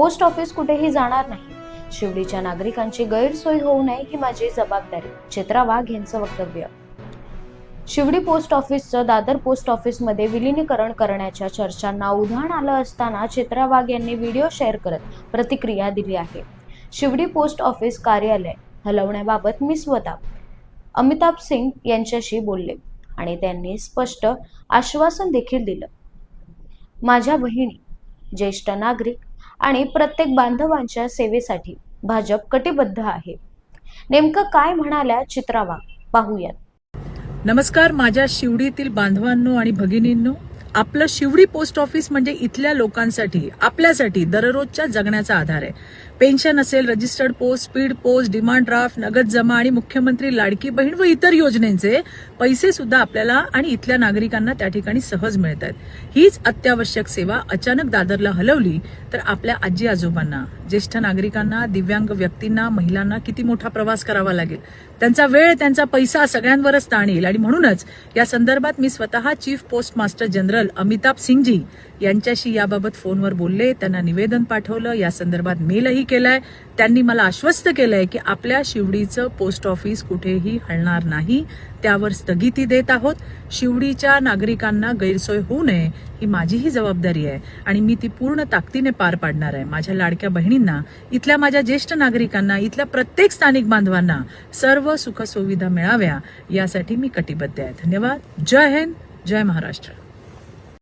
Post office कुठेही जाणार नाही. शिवडीच्या नागरिकांची गैरसोय होऊ नये ही माझी जबाबदारी. चित्रा वाघ यांचं वक्तव्य. शिवडी पोस्ट ऑफिसचं दादर पोस्ट ऑफिसमध्ये विलीनीकरण करण्याच्या चर्चांना उधाण आलं असताना चित्रा वाघ यांनी व्हिडिओ शेअर करत प्रतिक्रिया दिली आहे. शिवडी पोस्ट ऑफिस कार्यालय हलवण्याबाबत मी स्वतः अमिताभ सिंग यांच्याशी बोलले आणि त्यांनी स्पष्ट आश्वासन देखील दिलं. माझ्या बहिणी ज्येष्ठ नागरिक आणि प्रत्येक बांधवांच्या सेवेसाठी भाजप कटिबद्ध आहे. नेमकं काय म्हणाल्या चित्रावा? पाहूयात. नमस्कार माझ्या शिवडीतील बांधवांनो आणि भगिनींनो. आपलं शिवडी पोस्ट ऑफिस म्हणजे इथल्या लोकांसाठी आपल्यासाठी दररोजच्या जगण्याचा आधार आहे. पेन्शन असेल registered post speed post demand draft नगद जमा आणि मुख्यमंत्री लाडकी बहीण व इतर योजनेचे पैसे सुद्धा आपल्याला आणि इथल्या नागरिकांना त्या ठिकाणी सहज मिळत आहेत हीच अत्यावश्यक सेवा अचानक दादरला हलवली तर आपल्या आजी आजोबांना ज्येष्ठ नागरिकांना दिव्यांग व्यक्तींना महिलांना किती मोठा प्रवास करावा लागेल? त्यांचा वेळ त्यांचा पैसा सगळ्यांवरच ताण येईल आणि म्हणूनच या संदर्भात मी स्वतः chief post master general Amitabh Singhji यांच्याशी याबाबत फोनवर बोलले. त्यांना निवेदन पाठवलं. या संदर्भात मेलही केलाय. त्यांनी मला आश्वस्त केलंय की आपल्या शिवडीचं पोस्ट ऑफिस कुठेही हलणार नाही. त्यावर स्थगिती देत आहोत. शिवडीच्या नागरिकांना गैरसोय होऊ नये ही माझीही जबाबदारी आहे आणि मी ती पूर्ण ताकदीने पार पाडणार आहे. माझ्या लाडक्या बहिणींना इथल्या माझ्या ज्येष्ठ नागरिकांना इथल्या प्रत्येक स्थानिक बांधवांना सर्व सुखसुविधा मिळाव्या यासाठी मी कटिबद्ध आहे. धन्यवाद. जय हिंद. जय महाराष्ट्र.